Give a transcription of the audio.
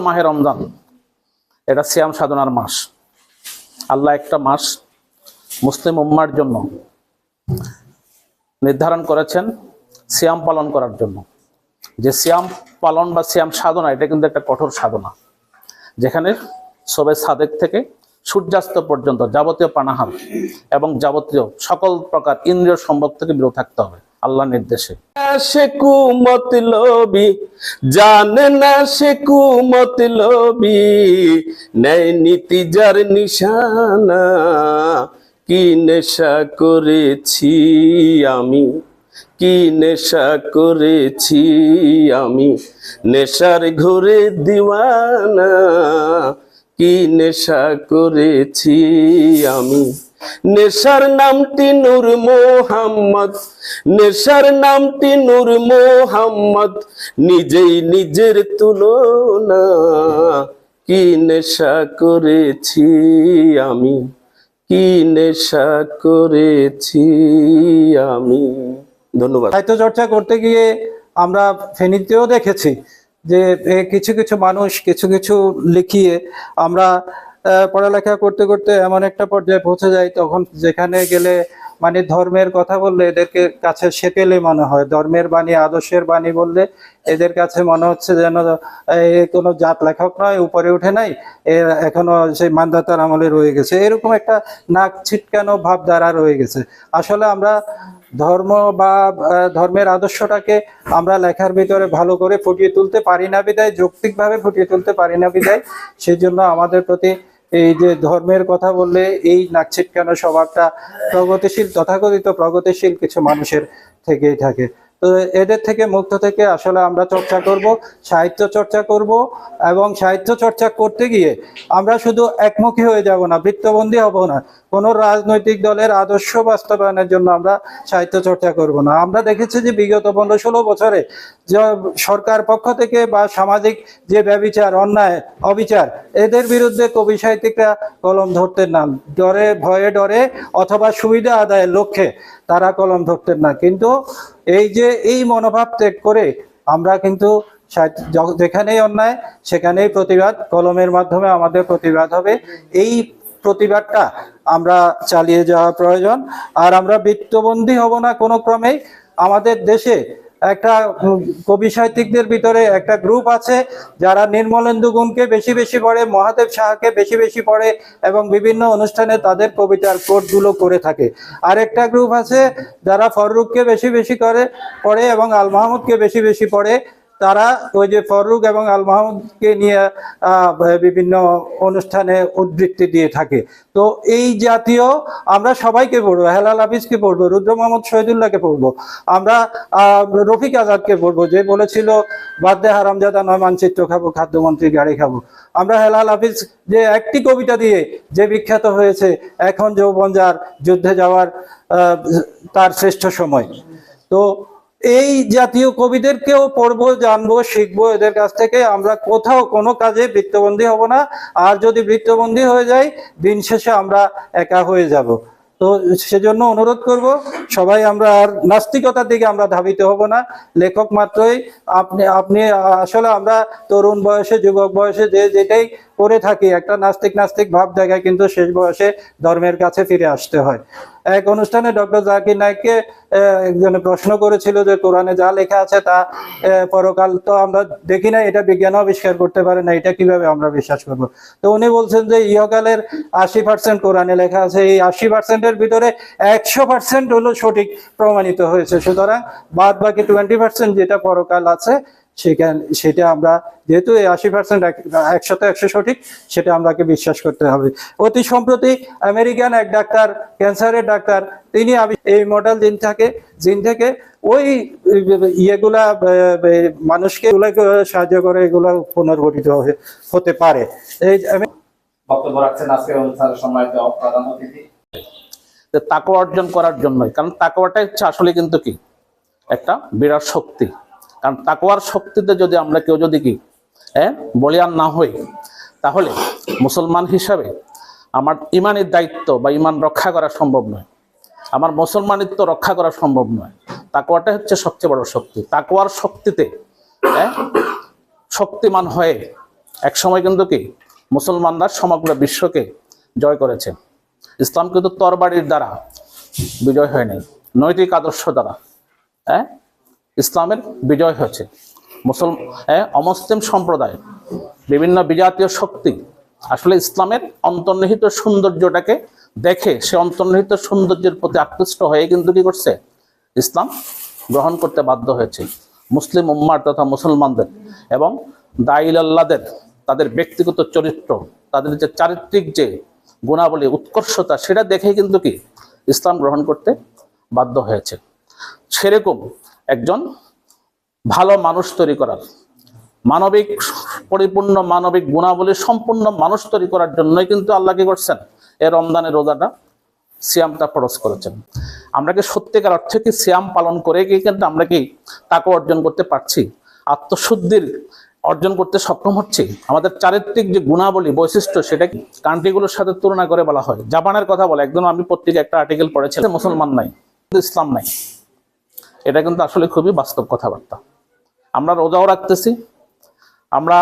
মাহে রমজান। এটা সিয়াম সাধনার মাস। আল্লাহ একটা মাস মুসলিম উম্মার জন্য নির্ধারণ করেছেন সিয়াম পালন করার জন্য। যে সিয়াম পালন বা শ্যাম সাধনা, এটা কিন্তু একটা কঠোর সাধনা। যেখানে সবে সাদেক থেকে সূর্যাস্ত পর্যন্ত যাবতীয় পানাহার এবং যাবতীয় সকল প্রকার ইন্দ্রিয় সম্ভব থেকে বিরত থাকতে হবে। আল্লাহ নির্দেশে। সে কুমতলবি জানে না সে কুমতলবি নেয় নীতি যার নিশানা, কি নেশা করেছি আমি? কি নেশা করেছি আমি? নেশার ঘুরে দিওয়ানা, কি নেশা করেছি আমি? নেশার নামটি নূর মোহাম্মদ। নেশার নামটি নূর মোহাম্মদ। নিজেই নিজের তুলনা, কি নেশা করেছি আমি? কি নেশা করেছি আমি? ধন্যবাদ। সাহিত্য চর্চা করতে গিয়ে আমরা ফেনীতেও দেখেছি যে কিছু কিছু মানুষ কিছু কিছু লিখিয়ে আমরা পড়ালেখা করতে করতে এমন একটা পর্যায়ে পৌঁছে যাই তখন যেখানে গেলে মানে ধর্মের কথা বললে এদেরকে কাছে সেকেলে মনে হয়। ধর্মের বাণী, আদর্শের বাণী বললে এদের কাছে মনে হচ্ছে যেন কোনো জাত লেখক নয়, উপরে উঠে নাই এখনও সেই মান্দাতার আমলে রয়ে গেছে। এরকম একটা নাক ছিটকানো ভাবধারা রয়ে গেছে। আসলে আমরা ধর্ম বা ধর্মের আদর্শটাকে আমরা লেখার ভিতরে ভালো করে ফুটিয়ে তুলতে পারি না বিদায় যৌক্তিকভাবে ফুটিয়ে তুলতে পারি না বিদায় সেই জন্য আমাদের প্রতি এই যে ধর্মের কথা বললে, এই নাকছিটকানো স্বভাবটা প্রগতিশীল, তথাকথিত প্রগতিশীল কিছু মানুষের থেকেই থাকে। তো এদের থেকে মুক্ত থেকে আসলে আমরা চর্চা করব, সাহিত্য চর্চা করব এবং সাহিত্য চর্চা করতে গিয়ে আমরা শুধু একমুখী হয়ে যাব না, বৃত্তবন্দী হব না। কোনো রাজনৈতিক দলের আদর্শ বাস্তবায়নের জন্য আমরা সাহিত্য চর্চা করব না। আমরা দেখেছি যে বিগত পনেরো ষোলো বছরে সরকার পক্ষ থেকে বা সামাজিক যে ব্যবিচার, অন্যায়, অবিচার, এদের বিরুদ্ধে কবি সাহিত্যিকরা কলম ধরতেন না। ডরে, ভয়ে ডরে অথবা সুবিধা আদায়ের লক্ষ্যে তারা কলম ধরতেন না। কিন্তু এই যে এই মনোভাব ত্যাগ করে আমরা কিন্তু যেখানেই অন্যায়, সেখানেই প্রতিবাদ। কলমের মাধ্যমে আমাদের প্রতিবাদ হবে। এই প্রতিবাদটা আমরা চালিয়ে যাওয়া প্রয়োজন। আর আমরা বৃত্তবন্দী হব না কোনো ক্রমেই। আমাদের দেশে একটা কবি সাহিত্যিকদের ভিতরে একটা গ্রুপ আছে, যারা নির্মলেন্দু গুণকে বেশি বেশি পড়ে, মহাদেব সাহাকে বেশি বেশি পড়ে এবং বিভিন্ন অনুষ্ঠানে তাদের কবিতার কোটগুলো করে থাকে। আর একটা গ্রুপ আছে, যারা ফররুখকে বেশি বেশি করে, পড়ে এবং আল মাহমুদকে বেশি বেশি পড়ে। তারা ওই যে ফররুখ এবং আল মাহমুদকে নিয়ে বিভিন্ন অনুষ্ঠানে উদ্বৃত্তি দিয়ে থাকে। তো এই জাতীয় আমরা সবাইকে পড়ব, হেলাল হাফিজকে পড়ব, রুদ্র মোহাম্মদ শহীদুল্লাহকে পড়ব, আমরা রফিক আজাদকে পড়ব, যে বলেছিল বাদ্যে হারামজাদা, নয় মানচিত্র খাব খাদ্যমন্ত্রী গাড়ি খাব। আমরা হেলাল হাফিজ, যে একটি কবিতা দিয়ে যে বিখ্যাত হয়েছে, এখন যৌবন যার যুদ্ধে যাওয়ার তার শ্রেষ্ঠ সময়। তো এই জাতীয় কবিদেরকেও পড়ব, জানব, শিখব, এদের কাছ থেকে আমরা কোথাও কোনো কাজে বৃত্তবন্দী হব না। আর যদি বৃত্তবন্দী হয়ে যাই, দিন শেষে আমরা একা হয়ে যাব। তো সেজন্য অনুরোধ করব, সবাই আমরা আর নাস্তিকতার দিকে আমরা ধাবিত হব না। লেখক মাত্রই, আপনি আপনি আসলে আমরা তরুণ বয়সে, যুবক বয়সে যে যেটাই করে থাকি একটা নাস্তিক নাস্তিক ভাব দেখায় কিন্তু শেষ বয়সে ধর্মের কাছে ফিরে আসতে হয়। এক অনুষ্ঠানে ডক্টর জাকির নাইককে আহ, একজনে প্রশ্ন করেছিল যে কোরআনে যা লেখা আছে তা পরকাল তো আমরা দেখি না এটা বিজ্ঞান আবিষ্কার করতে পারে না এটা কীভাবে আমরা বিশ্বাস করব? তো উনি বলছেন যে ইহকালের আশি পার্সেন্ট কোরআনে লেখা আছে এই আশি পার্সেন্টের ভিতরে একশো পার্সেন্ট হলো সঠিক প্রমাণিত হয়েছে। সুতরাং বাদ বাকি টোয়েন্টি পার্সেন্ট যেটা পরকাল আছে সেখানে সেটা আমরা যেহেতু এই আশি পার্সেন্ট একশত একশো সঠিক সেটা আমরাকে বিশ্বাস করতে হবে। অতি সম্প্রতি আমেরিকান এক ডাক্তার ক্যান্সারের ডাক্তার তিনি এই মডেল জিন থাকে জিন থেকে ওই ইয়েগুলা মানুষকে এগুলাকে সাহায্য করে এগুলো পুনর্গঠিত হয়ে- হতে পারে। এই আমি বক্তব্য রাখছেন আজকের অনুষ্ঠানের সম্মানিত প্রধান অতিথি। যে অর্জন করার জন্যই কারণ তাকওয়াটাই হচ্ছে আসলে কিন্তু কি? একটা বিরাট শক্তি। কারণ তাকওয়ার শক্তিতে যদি আমরা কেউ যদি কি হ্যাঁ বলিয়ান না হই, তাহলে মুসলমান হিসাবে আমার ইমানের দায়িত্ব বা ইমান রক্ষা করা সম্ভব নয়। আমার মুসলমানিত্ব রক্ষা করা সম্ভব নয়। তাকওয়াটাই হচ্ছে সবচেয়ে বড় শক্তি। তাকওয়ার শক্তিতে হ্যাঁ শক্তিমান হয়ে এক সময় কিন্তু কি, মুসলমানরা সমগ্র বিশ্বকে জয় করেছে। ইসলাম কিন্তু তরবারির দ্বারা বিজয় হয়নি নৈতিক আদর্শ দ্বারা হ্যাঁ ইসলামের বিজয় হয়েছে। মুসল হ্যাঁ অমুসলিম সম্প্রদায় বিভিন্ন বিজাতীয় শক্তি আসলে ইসলামের অন্তর্নিহিত সৌন্দর্যটাকে দেখে সে অন্তর্নিহিত সৌন্দর্যের প্রতি আকৃষ্ট হয়ে কিন্তু কি করছে? ইসলাম গ্রহণ করতে বাধ্য হয়েছে। মুসলিম উম্মার তথা মুসলমানদের এবং দাইল আল্লাদের, তাদের ব্যক্তিগত চরিত্র, তাদের যে চারিত্রিক যে গুণাবলী, উৎকর্ষতা, সেটা দেখে কিন্তু কি ইসলাম গ্রহণ করতে বাধ্য হয়েছে। সেরকম একজন ভালো মানুষ তৈরি করার, মানবিক পরিপূর্ণ মানবিক গুণাবলী সম্পূর্ণ মানুষ তৈরি করার জন্যই কিন্তু আল্লাহ কি করছেন? এই রমজানের রোজাটা সিয়ামটা ফরজ করেছেন। আমরা কি সত্যিকার অর্থে কি সিয়াম পালন করে কি কিন্তু আমরা কি তাকে অর্জন করতে পারছি? আত্মশুদ্ধির অর্জন করতে সক্ষম হচ্ছে? আমাদের চারিত্রিক যে গুণাবলী, বৈশিষ্ট্য, সেটা কান্ট্রিগুলোর সাথে তুলনা করে বলা হয়। জাপানের কথা বলে একদম আমি পত্রিকা একটা আর্টিকেল পড়েছিলাম, মুসলমান নাই ইসলাম নাই। এটা কিন্তু আসলে খুবই বাস্তব কথাবার্তা। আমরা রোজাও রাখতেছি আমরা